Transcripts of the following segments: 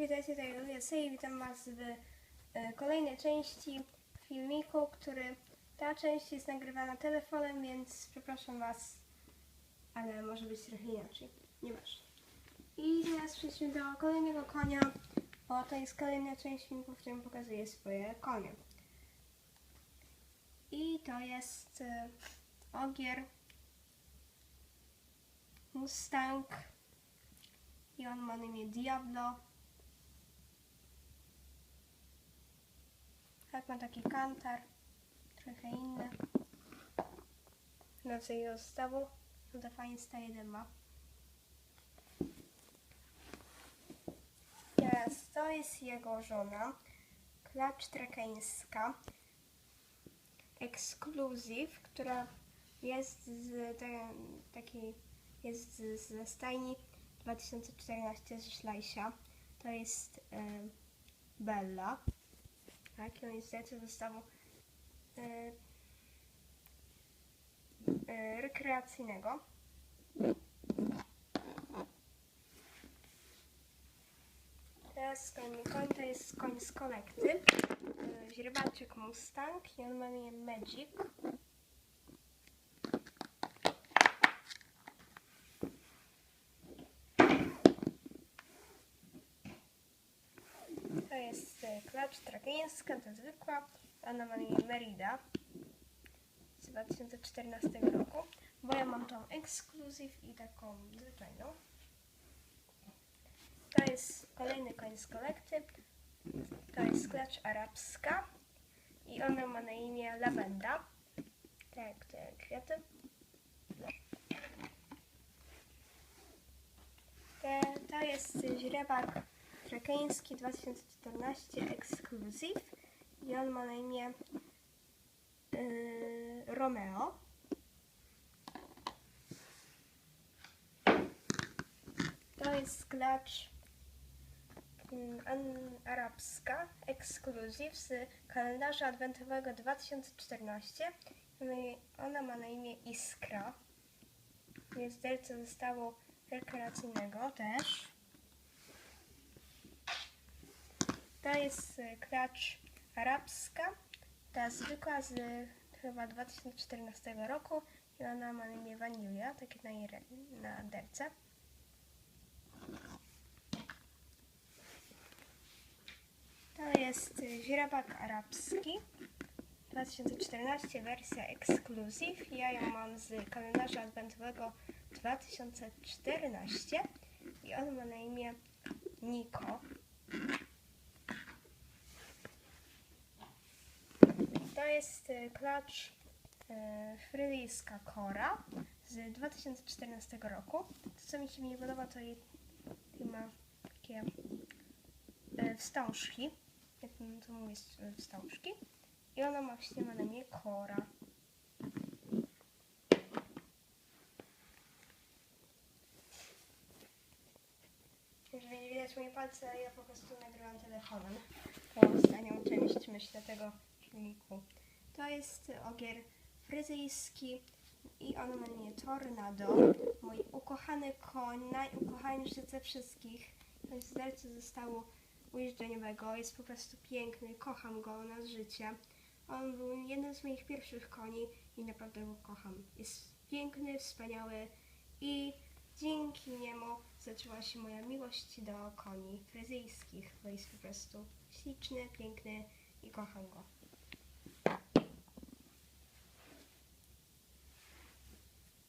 witajcie, tutaj Julia i witam Was w e, kolejnej części filmiku, który ta część jest nagrywana telefonem, więc przepraszam Was, ale może być trochę inaczej, nieważne. I teraz przejdźmy do kolejnego konia, bo to jest kolejna część filmiku, w którym pokazuję swoje konie. I to jest e, ogier Mustang i on ma na imię Diablo. Tak, ma taki kantar, trochę inny. Co jego zestawu, no to fajnie jeden ma. Teraz to jest jego żona, klacz trakeńska, ekskluzyw, która jest z takiej, jest z, ze stajni 2014 z Szlajsia. To jest e, Bella. Tak, jest z zestawu e, e, rekreacyjnego. Teraz kolejny koń to jest koń z kolekty. E, źrebaczek Mustang i on ma imię Magic. To jest e, klacz trakeńska, to zwykła. Ona ma imię Merida z 2014 roku. Bo ja mam tą ekskluzyw i taką zwyczajną. To jest kolejny koń z kolekty. To jest klacz arabska. I ona ma na imię Lavenda. Tak te kwiaty. Te, to jest źrebak trakeński 2014 Exclusive i on ma na imię yy, Romeo. To jest klacz an- arabska Exclusive z kalendarza adwentowego 2014. No Ona ma na imię Iskra. Jest delce zestawu rekreacyjnego też. To jest y, klacz arabska, ta zwykła z y, chyba 2014 roku i ona ma imię Vanilla, takie na, jej na derce. To jest źrebak arabski, 2014 wersja Exclusive. Ja ją mam z kalendarza adwentowego 2014 i on ma na imię Niko. To jest y, klacz y, fryzyjska Kora z 2014 roku. To co mi się nie podoba to jej ma takie y, wstążki. Jak to mówię, wstążki. I ona ma właśnie ma na imię Kora. Jeżeli nie widać moje palce, ja po prostu nagrywam telefonem. To ostatnią część, myślę, tego filmiku. To jest ogier fryzyjski i on ma imię Tornado. Mój ukochany koń, najukochańszy ze wszystkich. To jest delcy zostało ujeżdżeniowego. Jest po prostu piękny, kocham go na życie. On był jednym z moich pierwszych koni i naprawdę go kocham. Jest piękny, wspaniały i dzięki niemu zaczęła się moja miłość do koni fryzyjskich, bo jest po prostu śliczny, piękny i kocham go.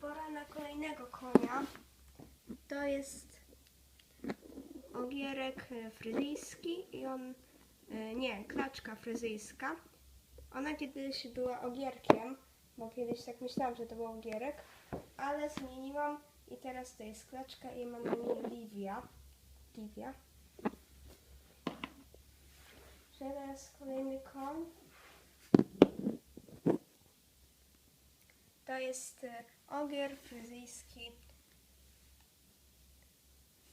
Pora na kolejnego konia. To jest ogierek fryzyjski i on, e, nie, klaczka fryzyjska. Ona kiedyś była ogierkiem, bo kiedyś tak myślałam, że to był ogierek, ale zmieniłam i teraz to jest klaczka i ma na imię Livia. Livia. Teraz kolejny koń. To jest e, ogier fryzyjski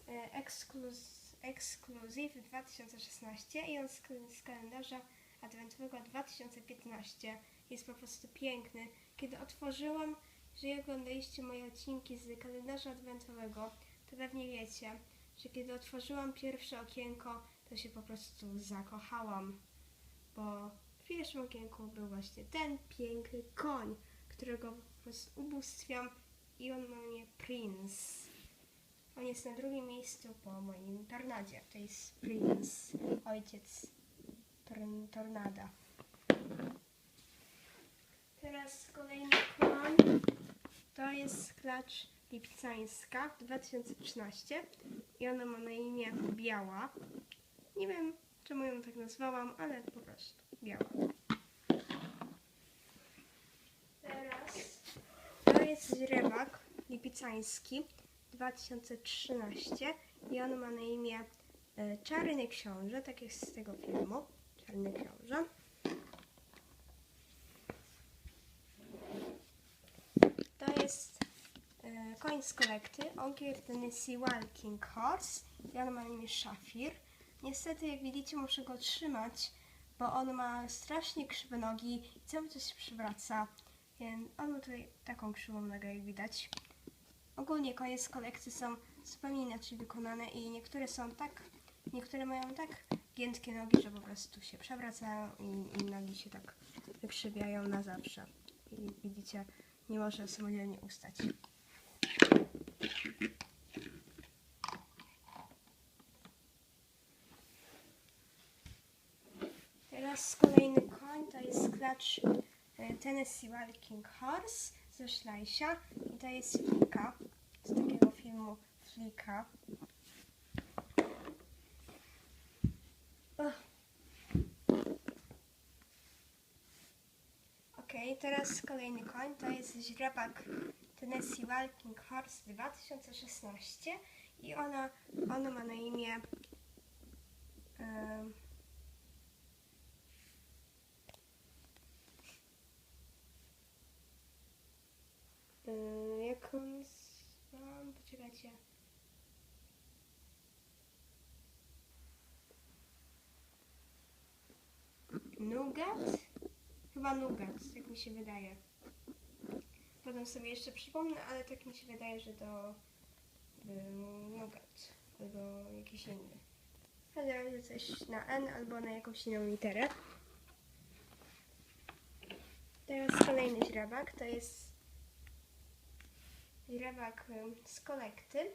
e, ekskluz, ekskluzyw 2016 i on z, z kalendarza adwentowego 2015 jest po prostu piękny. Kiedy otworzyłam, jeżeli oglądaliście moje odcinki z kalendarza adwentowego, to pewnie wiecie, że kiedy otworzyłam pierwsze okienko, to się po prostu zakochałam, bo w pierwszym okienku był właśnie ten piękny koń, którego po prostu ubóstwiam i on ma imię Prince. On jest na drugim miejscu po moim tornadzie. To jest Prince, ojciec torn- tornada. Teraz kolejny koń. To jest klacz lipcańska 2013 i ona ma na imię Biała. Nie wiem, czemu ją tak nazwałam, ale po prostu Biała. Teraz to jest źrebak lipicański 2013 i on ma na imię e, Czarny Książę, tak jest z tego filmu. Czarny Książę. To jest e, koń z kolekty, Ogier Tennessee Walking Horse i on ma na imię Szafir. Niestety, jak widzicie, muszę go trzymać, bo on ma strasznie krzywe nogi i cały czas się przywraca. Więc on ma tutaj taką krzywą nogę, jak widać. Ogólnie konie z kolekcji są zupełnie inaczej wykonane i niektóre są tak, niektóre mają tak giętkie nogi, że po prostu się przewracają i, i nogi się tak wykrzywiają na zawsze. I widzicie, nie może samodzielnie ustać. Teraz kolejny koń to klacz e, Tennessee Walking Horse ze Szlajsia i to jest Flika z takiego filmu Flika. Ugh. Okej, teraz kolejny koń to jest źrebak Tennessee Walking Horse 2016 i ona, ona ma na imię em, Yy, jak on zwam? Poczekajcie. Nougat? Chyba Nougat, tak mi się wydaje. Potem sobie jeszcze przypomnę, ale tak mi się wydaje, że to był Nougat albo jakiś inny. W każdym razie coś na N albo na jakąś inną literę. Teraz kolejny źrebak, to jest źrebak z kolekty.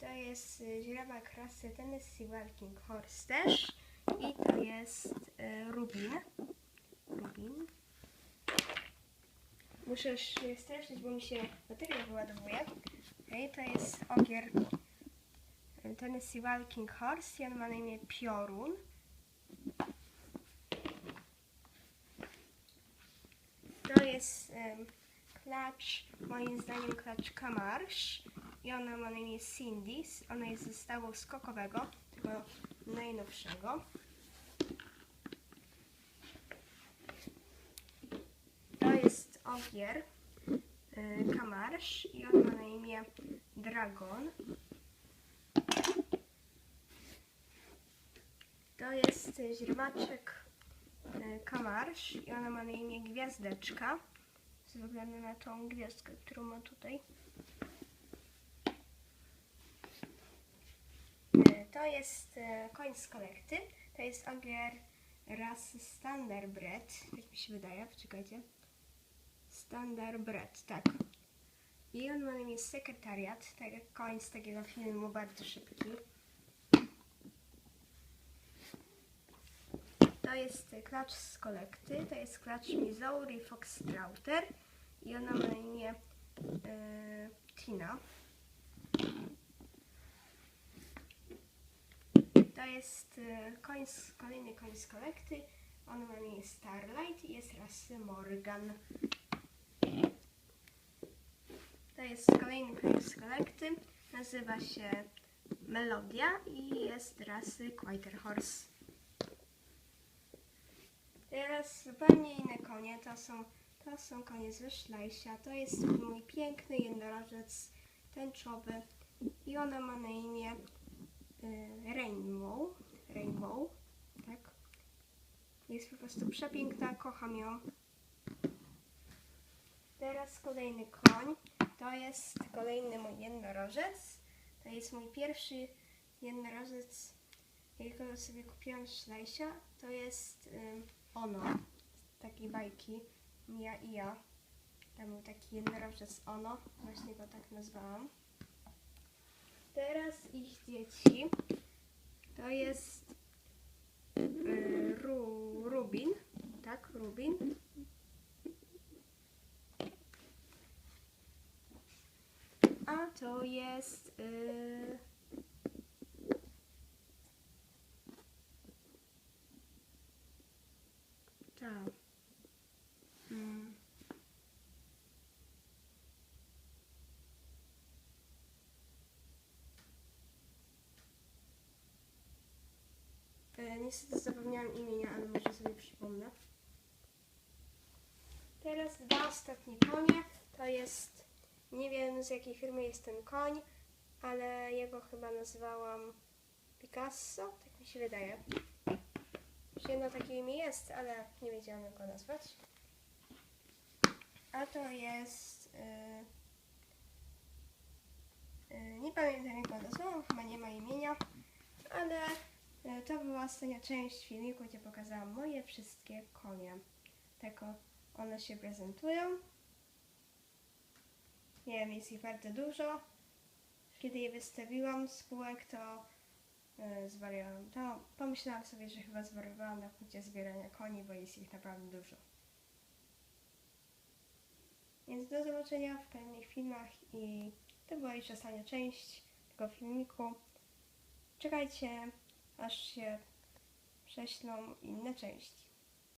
To jest y, źrebak rasy Tennessee Walking Horse też. I to jest y, Rubin. Muszę się streszczyć, bo mi się bateria wyładowuje. Okej, to jest ogier Tennessee Walking Horse i on ma na imię Piorun. To jest klacz, moim zdaniem klacz Kamarsz i ona ma na imię Cindy. Ona jest ze stawu skokowego, tego najnowszego. To jest ogier y, Kamarsz i on ma na imię Dragon. To jest źrebaczek y, Kamarsz i ona ma na imię Gwiazdeczka ze względu na tą gwiazdkę, którą ma tutaj. E, To jest e, koń z kolekty. To jest ogier rasy Standardbred. Tak mi się wydaje, poczekajcie. Standardbred, tak. I on ma na imię sekretariat, tak jak koń z takiego filmu, bardzo szybki. To jest klacz z kolekty, to jest klacz Missouri Foxtrotter i ona ma na imię e, Tina. To jest z, kolejny koń z kolekty, on ma imię Starlight i jest rasy Morgan. To jest kolejny koń z kolekty, nazywa się Melodia i jest rasy Quarter Horse. Teraz zupełnie inne konie, to są, to są konie ze Szlajsia. To jest mój piękny jednorożec tęczowy i ona ma na imię y, Rainbow. Rainbow, tak. Jest po prostu przepiękna, kocham ją. Teraz kolejny koń. To jest kolejny mój jednorożec. To jest mój pierwszy jednorożec, jakiego sobie kupiłam z Szlajsia, to jest ym, Ono, z takiej bajki Mia i ja. Tam był taki jednorożec Ono, właśnie go tak nazwałam. Teraz ich dzieci to jest y, Ru, Rubin, tak, Rubin. A to jest. Yy... Ta. Mm. E, Niestety zapomniałam imienia, ale może sobie przypomnę. Teraz dwa ostatnie konie. To jest, nie wiem z jakiej firmy jest ten koń, ale jego chyba nazwałam Picasso, tak mi się wydaje. Już jedno takie imię jest, ale nie wiedziałam jak go nazwać. A to jest... Yy, yy, nie pamiętam jak go nazwałam, chyba nie ma imienia, ale to była ostatnia część filmiku, gdzie pokazałam moje wszystkie konie. Tak one się prezentują. Nie wiem, jest ich bardzo dużo. Kiedy je wystawiłam z półek, to yy, zwariowałam. To pomyślałam sobie, że chyba zwariowałam na punkcie zbierania koni, bo jest ich naprawdę dużo. Więc do zobaczenia w kolejnych filmach i to była już ostatnia część tego filmiku. Czekajcie, aż się prześlą inne części.